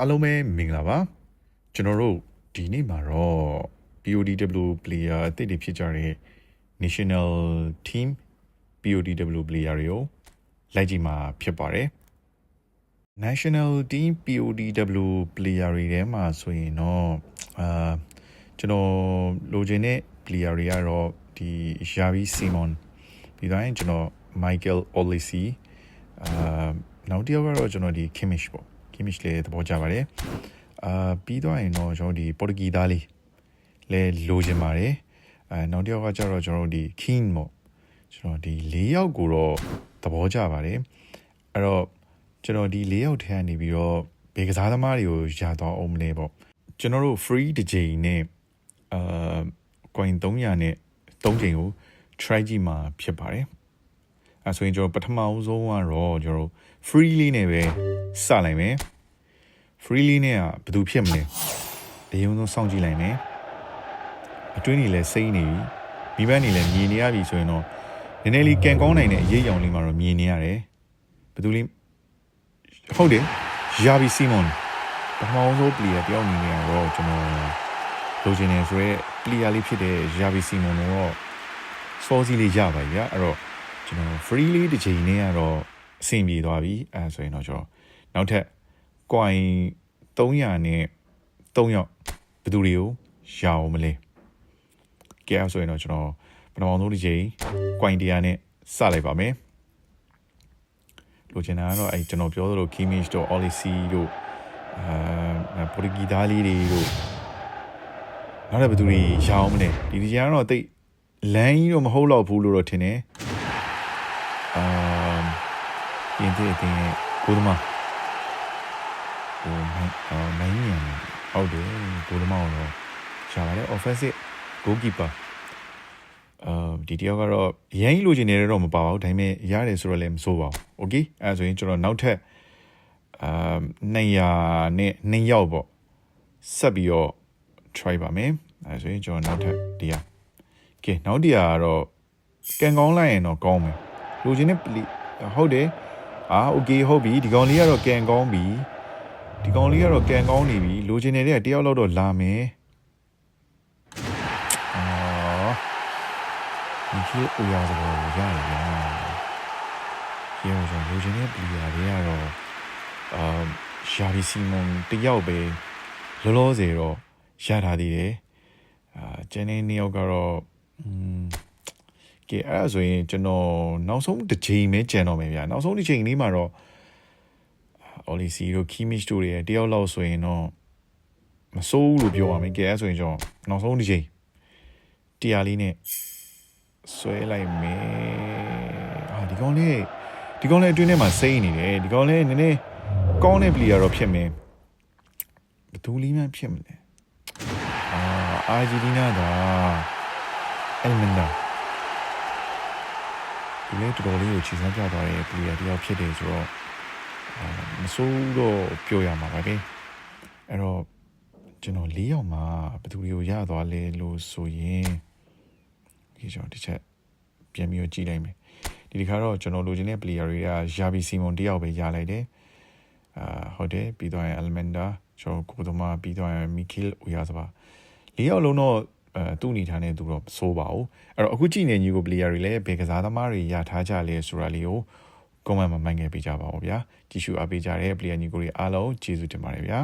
အားလုံးပဲမင်္ဂလာပါကျွန်တော်တို့ဒီနေ့မှာတော့ PODW player အသစ်တွေဖြစ်ကြတဲ့ National Team PODW player တွေကိုလိုက်ကြည့်မှာဖြစ်ပါတယ် National Team PODW player တွေထဲမှာဆိုရင်တော့အာကျွန်တော်လိုချင်တဲ့ player တွေကတော့ဒီ Xavi Simon ပြီးတော့ရင်ကျွန်တော် Michael Olise အာနောက်တစ်ယောက်ကတော့ကျွန်တော်ဒီ Kimmich ပေါ့ Kimmich လည်းသဘောကျပါတယ်အာပြီးတော့ရင်တော့ကျွန်တော်ဒီပေါ်တူဂီသားလေးလည်းလိုချင်ပါတယ်အဲနောက်တစ်ယောက်ကကျတော့ကျွန်တော်ဒီ King ပေါ့ကျွန်တော်ဒီ၄ယောက်ကိုတော့သဘောကျပါတယ်အဲ့တော့ကျွန်တော်ဒီ၄ယောက်ထဲကနေပြီးတော့ဘေကစားသမားတွေကိုယာတော့အောင်မလဲပေါ့ကျွန်တော်တို့ free တစ်ချိန်နဲ့အာ coin 300နဲ့3ချိန်ကို try ကြည့်မှာဖြစ်ပါတယ် အဲဆိုရင်ကျွန်တော်ပထမဦးဆုံးကတော့ကျွန်တော် free လေးနဲ့ပဲစလိုက်မယ် free လေးနဲ့ကဘယ်သူဖြစ်မလဲအရင်ဆုံးစောင့်ကြည့်လိုက်မယ်အတွင်းကြီးလည်းစိမ့်နေပြီမိဘနေလည်းမြင်နေရပြီဆိုရင်တော့နည်းနည်းလေးကန်ကောင်းနိုင်တဲ့အရေးအယောင်လေးမှာတော့မြင်နေရတယ်ဘယ်သူလေးဟုတ်တယ်ယာဘီစီမွန်ပထမဆုံး player တယောက်အနေနဲ့ကတော့ကျွန်တော်လိုချင်နေဆိုရဲ player လေးဖြစ်တဲ့ယာဘီစီမွန်တော့စောစီးလေးရပါပြီဗျာအဲ့တော့ ကျွန်တော် free လေးတစ်ချိန်နဲ့ကတော့အဆင်ပြေသွားပြီအဲဆိုရင်တော့ကျွန်တော်နောက်ထပ် coin 300နဲ့3ယောက်ဘယ်သူတွေကိုရအောင်မလဲကဲအဲ့ဆိုရင်တော့ကျွန်တော်ပထမဆုံးတစ်ချိန် coin 100နဲ့စလိုက်ပါမယ်လိုချင်တာကတော့အဲကျွန်တော်ပြောသလို Kimmich တို့ Olise တို့အာပေါ်တူဂီသားလေးတွေတို့နောက်လည်းဘယ်သူတွေရအောင်မလဲဒီဒီကျတော့တိတ်လမ်းကြီးတော့မဟုတ်တော့ဘူးလို့တော့ထင်တယ် အာပြင်သစ်အသင်းရဲ့ကိုသမားဟိုမိုင်းမြန်ဟုတ်တယ်ကိုသမားတော့ရှာပါတယ် offensive goalkeeper အာဒီတယောက်ကတော့ရိုင်းလိုချင်နေတော့မပါပါဘူးဒါပေမဲ့ရတယ်ဆိုတော့လည်းမစိုးပါဘူး okay အဲဆိုရင်ကျွန်တော်နောက်ထပ်အာ200နဲ့2ယောက်ပေါ့ဆက်ပြီးတော့ try ပါမယ်အဲဆိုရင်ကျွန်တော်နောက်ထပ်ဒီရကဲနောက်တရာကတော့ကန်ကောင်းလိုက်ရင်တော့ကောင်းမယ် လိုချင်တဲ့ play ဟုတ်တယ်အာ okay ဟုတ်ပြီဒီကောင်လေးကတော့ကန်ကောင်းပြီဒီကောင်လေးကတော့ကန်ကောင်းနေပြီလိုချင်နေတဲ့တယောက်လောက်တော့လာမယ်အော်ဒီကျေအရာစကားကိုကြားရရကျေရောလိုချင်တဲ့ player တွေကတော့အာရှာဗီစီမွန်တယောက်ပဲလောလောဆယ်တော့ရထားသေးတယ်အာကျန်တဲ့နှစ်ယောက်ကတော့อืม ကဲအဲ့ဒါဆိုရင်ကျွန်တော်နောက်ဆုံးတစ်ချိန်ပဲကြံတော့မယ်ဗျာနောက်ဆုံးတစ်ချိန်လေးမှာတော့အော်လီစီတို့ခီမစ်တို့တွေတယောက်လောက်ဆိုရင်တော့မစိုးဘူးလို့ပြောရမယ်ကဲအဲ့ဆိုရင်ကျွန်တော်နောက်ဆုံးတစ်ချိန်တရားလေးနဲ့ဆွဲလိုက်မယ်အာဒီကောင်လေးဒီကောင်လေးအတွင်းထဲမှာစိမ့်နေတယ်ဒီကောင်လေးနည်းနည်းကောင်းတဲ့ပလီယာတော့ဖြစ်မယ်ဘယ်သူလေးမှဖြစ်မလဲအာအာဂျီတီနာဒါအယ်မန်ဒါ ဒီလေတော်တော်လေးကိုခြေစမ်းပြသွားတဲ့ပလီယာတယောက်ဖြစ်တယ်ဆိုတော့အာမဆိုးတော့ပြောရမှာပါပဲအဲ့တော့ကျွန်တော်၄ယောက်မှာဘယ်သူတွေကိုရသွားလဲလို့ဆိုရင်ဒီကျွန်တော်တစ်ချက်ပြန်ပြီးတော့ကြည့်လိုက်မယ်ဒီဒီခါတော့ကျွန်တော်လိုချင်တဲ့ player တွေကယာဘီစီမွန်တယောက်ပဲရလိုက်တယ်အာဟုတ်တယ်ပြီးတော့အယ်မန်ဒါကျွန်တော်ကိုဒမာပြီးတော့မီကီလ်ဦးရစပါလေးယောက်လုံးတော့ အဲသူ့အနေထားနဲ့သူတော့စိုးပါဘူးအဲ့တော့အခုကြည့်နေညီကို player တွေလည်းဘယ်ကစားသမားတွေရထားကြလဲဆိုတာလေးကို comment မှာမှတ်ငယ်ပေးကြပါဦးဗျာကြည့်ရှုအားပေးကြတဲ့ player ညီကိုတွေအားလုံးကျေးဇူးတင်ပါတယ်ဗျာ